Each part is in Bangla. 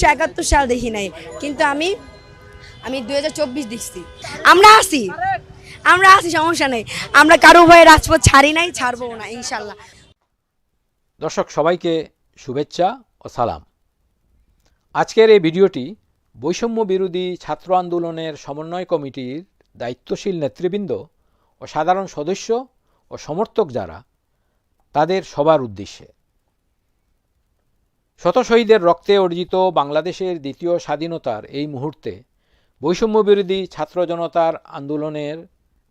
উনিশশো একাত্তর সাল দেখি নাই। কিন্তু আমি আমি দু হাজার চব্বিশ দেখছি। আমরা আসি আমরা আসি সমস্যা নেই। আমরা কারও ভয়ে রাজপথ ছাড়ি নাই ছাড়বো না, ইনশাল্লাহ। দর্শক, সবাইকে শুভেচ্ছা ও সালাম। আজকের এই ভিডিওটি বৈষম্য বিরোধী ছাত্র আন্দোলনের সমন্বয় কমিটির দায়িত্বশীল নেতৃবৃন্দ ও সাধারণ সদস্য ও সমর্থক যারা, তাদের সবার উদ্দেশ্যে। শত শহীদের রক্তে অর্জিত বাংলাদেশের দ্বিতীয় স্বাধীনতার এই মুহূর্তে বৈষম্য বিরোধী ছাত্র জনতার আন্দোলনের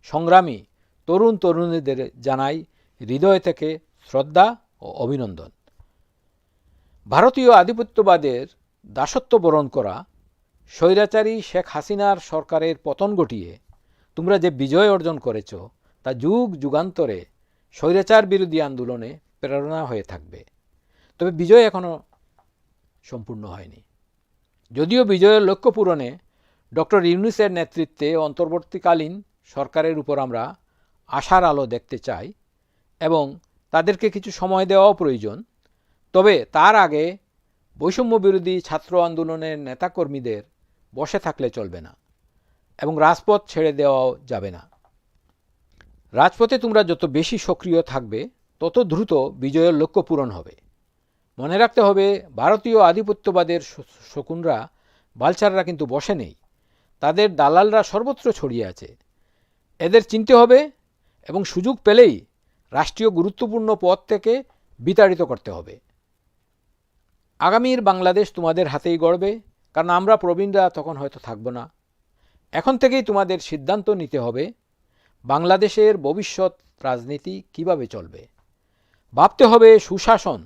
সংগ্রামী তরুণ তরুণীদের জানাই হৃদয় থেকে শ্রদ্ধা ও অভিনন্দন। ভারতীয় আধিপত্যবাদের দাসত্ব বরণ করা স্বৈরাচারী শেখ হাসিনার সরকারের পতন ঘটিয়ে তোমরা যে বিজয় অর্জন করেছ, তা যুগ যুগান্তরে স্বৈরাচার বিরোধী আন্দোলনে প্রেরণা হয়ে থাকবে। তবে বিজয় এখনও সম্পূর্ণ হয়নি। যদিও বিজয়ের লক্ষ্য পূরণে ডক্টর ইউনুসের নেতৃত্বে অন্তর্বর্তীকালীন সরকারের উপর আমরা আশার আলো দেখতে চাই এবং তাদেরকে কিছু সময় দেওয়াও প্রয়োজন। তবে তার আগে বৈষম্য বিরোধী ছাত্র আন্দোলনের নেতাকর্মীদের বসে থাকলে চলবে না এবং রাজপথ ছেড়ে দেওয়াও যাবে না। রাজপথে তোমরা যত বেশি সক্রিয় থাকবে, তত দ্রুত বিজয়ের লক্ষ্য পূরণ হবে। মনে রাখতে হবে, ভারতীয় আধিপত্যবাদের শকুনরা বালচাররা কিন্তু বসে নেই। তাদের দালালরা সর্বত্র ছড়িয়ে আছে। এদের চিনতে হবে এবং সুযোগ পেলেই রাষ্ট্রীয় গুরুত্বপূর্ণ পদ থেকে বিতাড়িত করতে হবে। আগামীর বাংলাদেশ তোমাদের হাতেই গড়বে, কারণ আমরা প্রবীণরা তখন হয়তো থাকব না। এখন থেকেই তোমাদের সিদ্ধান্ত নিতে হবে, বাংলাদেশের ভবিষ্যৎ রাজনীতি কীভাবে চলবে। ভাবতে হবে সুশাসন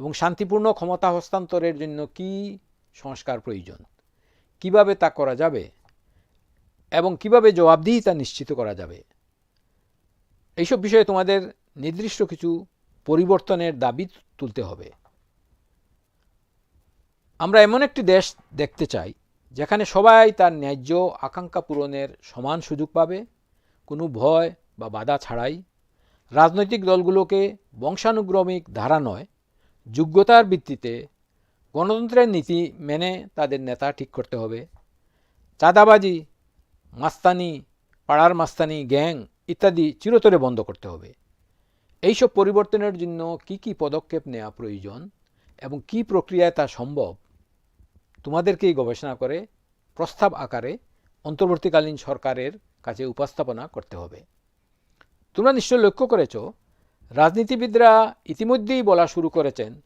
এবং শান্তিপূর্ণ ক্ষমতা হস্তান্তরের জন্য কি সংস্কার প্রয়োজন? কীভাবে তা করা যাবে? এবং কীভাবে জবাবদিহি তা নিশ্চিত করা যাবে? এইসব বিষয়ে তোমাদের নির্দিষ্ট কিছু পরিবর্তনের দাবি তুলতে হবে। আমরা এমন একটি দেশ দেখতে চাই, যেখানে সবাই তার ন্যায্য আকাঙ্ক্ষা পূরণের সমান সুযোগ পাবে, কোনো ভয় বা বাধা ছাড়াই। রাজনৈতিক দলগুলোকে বংশানুক্রমিক ধারা নয় যোগ্যতার ভিত্তিতে গণতন্ত্রের নীতি মেনে তাদের নেতা ঠিক করতে হবে। চাঁদাবাজি, মাস্তানি, পাড়ার মাস্তানি, গ্যাং ইত্যাদি চিরতরে বন্ধ করতে হবে। এইসব পরিবর্তনের জন্য কি কি পদক্ষেপ নেওয়া প্রয়োজন এবং কি প্রক্রিয়ায় তা সম্ভব, তোমাদেরকেই গবেষণা করে, প্রস্তাব আকারে অন্তর্বর্তীকালীন সরকারের কাছে উপস্থাপনা করতে হবে। তোমরা নিশ্চয় লক্ষ্য করেছ রাজনীতিবিদরা ইতিমধ্যেই বলা শুরু করেছেন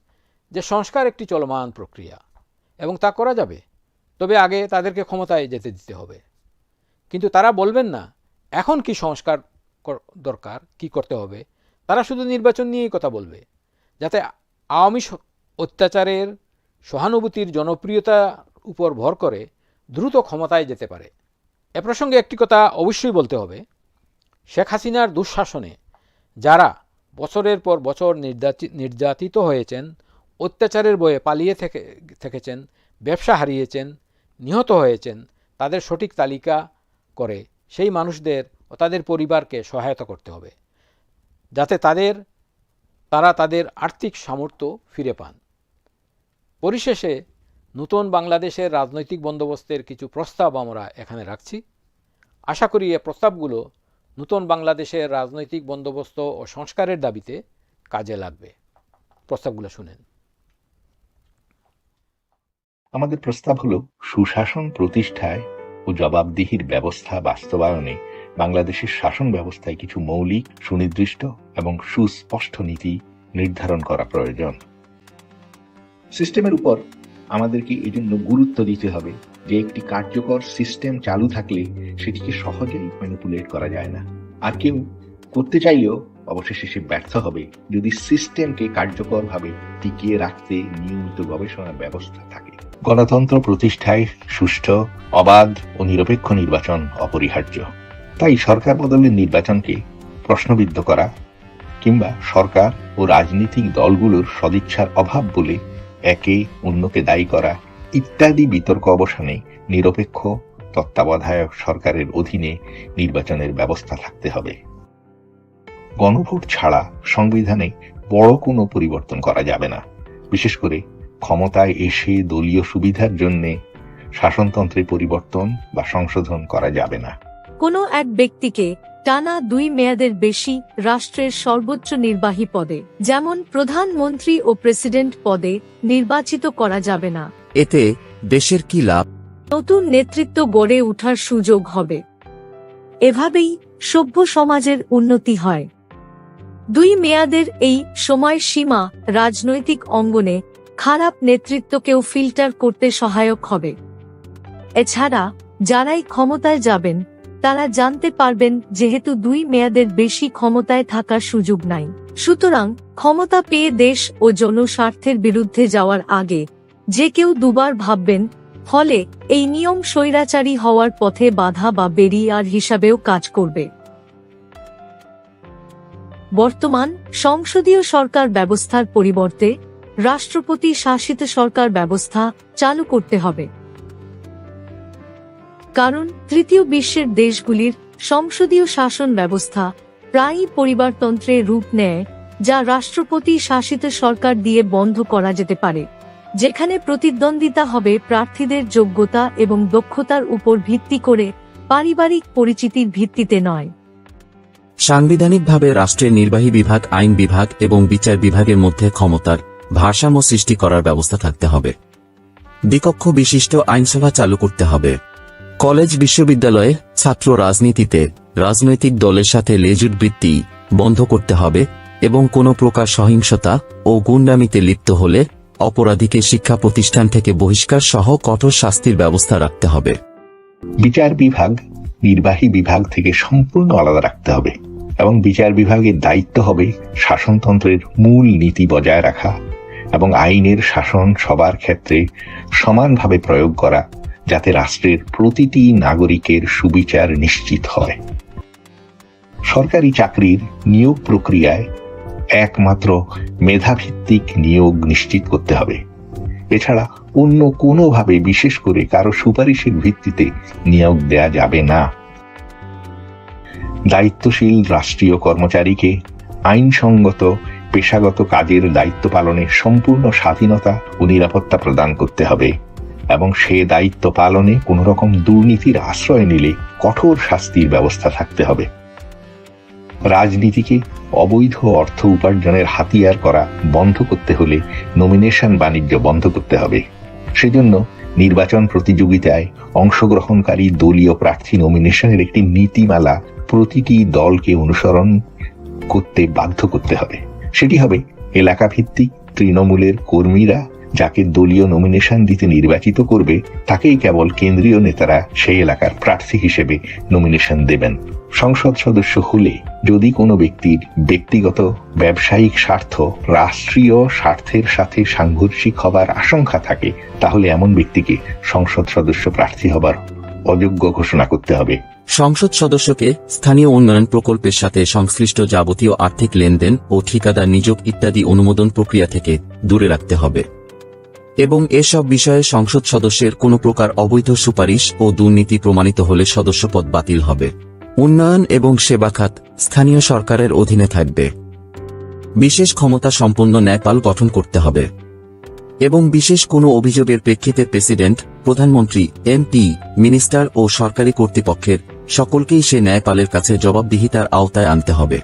যে সংস্কার একটি চলমান প্রক্রিয়া এবং তা করা যাবে, তবে আগে তাদেরকে ক্ষমতায় যেতে দিতে হবে। কিন্তু তারা বলবেন না, এখন কি সংস্কার দরকার, কি করতে হবে? তারা শুধু নির্বাচন নিয়েই কথা বলবে, যাতে আওয়ামী অত্যাচারের সহানুভূতির জনপ্রিয়তার উপর ভর করে দ্রুত ক্ষমতায় যেতে পারে। এ প্রসঙ্গে একটি কথা অবশ্যই বলতে হবে। শেখ হাসিনার দুঃশাসনে যারা বছরের পর বছর নির্যাতি নির্যাতিত হয়েছেন, অত্যাচারের বয়ে পালিয়ে থেকে, থেকেছেন, ব্যবসা হারিয়েছেন, নিহত হয়েছেন, তাদের সঠিক তালিকা করে সেই মানুষদের ও তাদের পরিবারকে সহায়তা করতে হবে, যাতে তাদের, তারা তাদের আর্থিক সামর্থ্য ফিরে পান। পরিশেষে নতুন বাংলাদেশের রাজনৈতিক বন্দোবস্তের কিছু প্রস্তাব আমরা এখানে রাখছি। আশা করি এ প্রস্তাবগুলো নতুন বাংলাদেশের রাজনৈতিক বন্দোবস্ত ও সংস্কারের দাবিতে কাজে লাগবে। প্রস্তাবগুলো শুনেন। আমাদের প্রস্তাব হলো, সুশাসন প্রতিষ্ঠায় ও জবাবদিহির ব্যবস্থা বাস্তবায়নে বাংলাদেশের শাসন ব্যবস্থায় কিছু মৌলিক, সুনির্দিষ্ট এবং সুস্পষ্ট নীতি নির্ধারণ করা প্রয়োজন। সিস্টেমের উপর আমাদেরকে এজন্য গুরুত্ব দিতে হবে। যে একটি কার্যকর সিস্টেম চালু থাকলে সেটিকে সহজেই ম্যানিপুলেট করা যায় না। আর কেউ করতে চাইলেও অবশেষে সে ব্যর্থ হবে যদি সিস্টেমকে কার্যকরভাবে টিকিয়ে রাখতে নিয়মিত গবেষণা ব্যবস্থা থাকে। গণতন্ত্র প্রতিষ্ঠায় সুষ্ঠু, অবাধ ও নিরপেক্ষ নির্বাচন অপরিহার্য। তাই সরকার বদলের নির্বাচনকে প্রশ্নবিদ্ধ করা কিংবা সরকার ও রাজনৈতিক দলগুলোর সদিচ্ছার অভাব বলে একে অন্যকে দায়ী করা ইত্যাদি বিতর্ক অবসানে নিরপেক্ষ, তত্ত্বাবধায়ক সরকারের অধীনে নির্বাচনের ব্যবস্থা থাকতে হবে। গণভোট ছাড়া সংবিধানে বড় কোনো পরিবর্তন করা যাবে না। বিশেষ করে ক্ষমতায় এসে দলীয় সুবিধার জন্যে শাসনতন্ত্রে পরিবর্তন বা সংশোধন করা যাবে না। কোনো এক ব্যক্তিকে টানা দুই মেয়াদের বেশি রাষ্ট্রের সর্বোচ্চ নির্বাহী পদে যেমন প্রধানমন্ত্রী ও প্রেসিডেন্ট পদে নির্বাচিত করা যাবে না। এতে দেশের কি লাভ? নতুন নেতৃত্ব গড়ে ওঠার সুযোগ হবে। এভাবেই সভ্য সমাজের উন্নতি হয়। দুই মেয়াদের এই সময়সীমা রাজনৈতিক অঙ্গনে খারাপ নেতৃত্বকেও ফিল্টার করতে সহায়ক হবে। এছাড়া যারাই ক্ষমতায় যাবেন তারা জানতে পারবেন যেহেতু দুই মেয়াদের বেশি ক্ষমতায় থাকার সুযোগ নাই। সুতরাং ক্ষমতা পেয়ে দেশ ও জনস্বার্থের বিরুদ্ধে যাওয়ার আগে যে কেউ দুবার ভাববেন, ফলে এই নিয়ম স্বৈরাচারী হওয়ার পথে বাধা বা বেরিয়ার হিসাবেও কাজ করবে। বর্তমান সংসদীয় সরকার ব্যবস্থার পরিবর্তে রাষ্ট্রপতি শাসিত সরকার ব্যবস্থা চালু করতে হবে। কারণ তৃতীয় বিশ্বের দেশগুলির সংসদীয় শাসন ব্যবস্থা প্রায়ই পরিবারতন্ত্রের রূপ নেয়, যা রাষ্ট্রপতি শাসিত সরকার দিয়ে বন্ধ করা যেতে পারে, যেখানে প্রতিদ্বন্দ্বিতা হবে প্রার্থীদের যোগ্যতা এবং দক্ষতার উপর ভিত্তি করে পারিবারিক পরিচিতির ভিত্তিতে নয়। সাংবিধানিকভাবে রাষ্ট্রের নির্বাহী বিভাগ, আইন বিভাগ এবং বিচার বিভাগের মধ্যে ক্ষমতার ভারসাম্য সৃষ্টি করার ব্যবস্থা থাকতে হবে। দ্বিকক্ষ বিশিষ্ট আইনসভা চালু করতে হবে। কলেজ বিশ্ববিদ্যালয়ে ছাত্র রাজনীতিতে রাজনৈতিক দলের সাথে লেজুট বৃত্তি বন্ধ করতে হবে এবং কোনো প্রকার সহিংসতা ও গুন্ডামিতে লিপ্ত হলে অপরাধীকে শিক্ষা প্রতিষ্ঠান থেকে বহিষ্কার সহ কঠোর শাস্তির ব্যবস্থা রাখতে হবে। বিচার বিভাগ, নির্বাহী বিভাগ থেকে সম্পূর্ণ আলাদা রাখতে হবে এবং বিচার বিভাগের দায়িত্ব হবে শাসনতন্ত্রের মূল নীতি বজায় রাখা এবং আইনের শাসন সবার ক্ষেত্রে সমানভাবে প্রয়োগ করা যাতে রাষ্ট্রের প্রতিটি নাগরিকের সুবিচার নিশ্চিত হয়। সরকারি চাকরির নিয়োগ প্রক্রিয়ায় একমাত্র মেধাভিত্তিক নিয়োগ নিশ্চিত করতে হবে। এছাড়া অন্য কোনোভাবে বিশেষ করে কারও সুপারিশের ভিত্তিতে নিয়োগ দেয়া যাবে না। দায়িত্বশীল রাষ্ট্রীয় কর্মচারীকে আইনসঙ্গত পেশাগত কাজের দায়িত্ব পালনে সম্পূর্ণ স্বাধীনতা ও নিরাপত্তা প্রদান করতে হবে। এবং সে দায়িত্ব পালনে কোন রকম দুর্নীতির আশ্রয় নিলে কঠোর শাস্তির ব্যবস্থা থাকতে হবে। রাজনীতিকে অবৈধ অর্থ উপার্জনের হাতিয়ার করা বন্ধ করতে হলে নমিনেশন বাণিজ্য বন্ধ করতে হবে। সেজন্য নির্বাচন প্রতিযোগিতায় অংশগ্রহণকারী দলীয় প্রার্থী নমিনেশনের একটি নীতিমালা প্রতিটি দলকে অনুসরণ করতে বাধ্য করতে হবে। সেটি হবে এলাকা ভিত্তিক তৃণমূলের কর্মীরা যাকে দলীয় নমিনেশন দিতে নির্বাচিত করবে, তাকেই কেবল কেন্দ্রীয় নেতারা সেই এলাকার প্রার্থী হিসেবে নমিনেশন দেবেন। সংসদ সদস্য হলে যদি কোনো ব্যক্তির ব্যক্তিগত, ব্যবসায়িক স্বার্থ, রাষ্ট্রীয় স্বার্থের সাথে সাংঘর্ষিক হবার আশঙ্কা থাকে, তাহলে এমন ব্যক্তিকে সংসদ সদস্য প্রার্থী হবার অযোগ্য ঘোষণা করতে হবে। সংসদ সদস্যকে স্থানীয় উন্নয়ন প্রকল্পের সাথে সংশ্লিষ্ট যাবতীয় আর্থিক লেনদেন ও ঠিকাদার নিযোগ ইত্যাদি অনুমোদন প্রক্রিয়া থেকে দূরে রাখতে হবে। এবং এসব বিষয়ে সংসদ সদস্যের কোনো প্রকার অবৈধ সুপারিশ ও দুর্নীতি প্রমাণিত হলে সদস্যপদ বাতিল হবে। উন্নয়ন এবং সেবা খাত স্থানীয় সরকারের অধীনে থাকবে। বিশেষ ক্ষমতা সম্পন্ন ন্যায়পাল গঠন করতে হবে। এবং বিশেষ কোনো অভিযোগের প্রেক্ষিতে প্রেসিডেন্ট, প্রধানমন্ত্রী, এমপি, মিনিস্টার ও সরকারি কর্তৃপক্ষের সকলকেই সে ন্যায়পালের কাছে জবাবদিহিতার আওতায় আনতে হবে।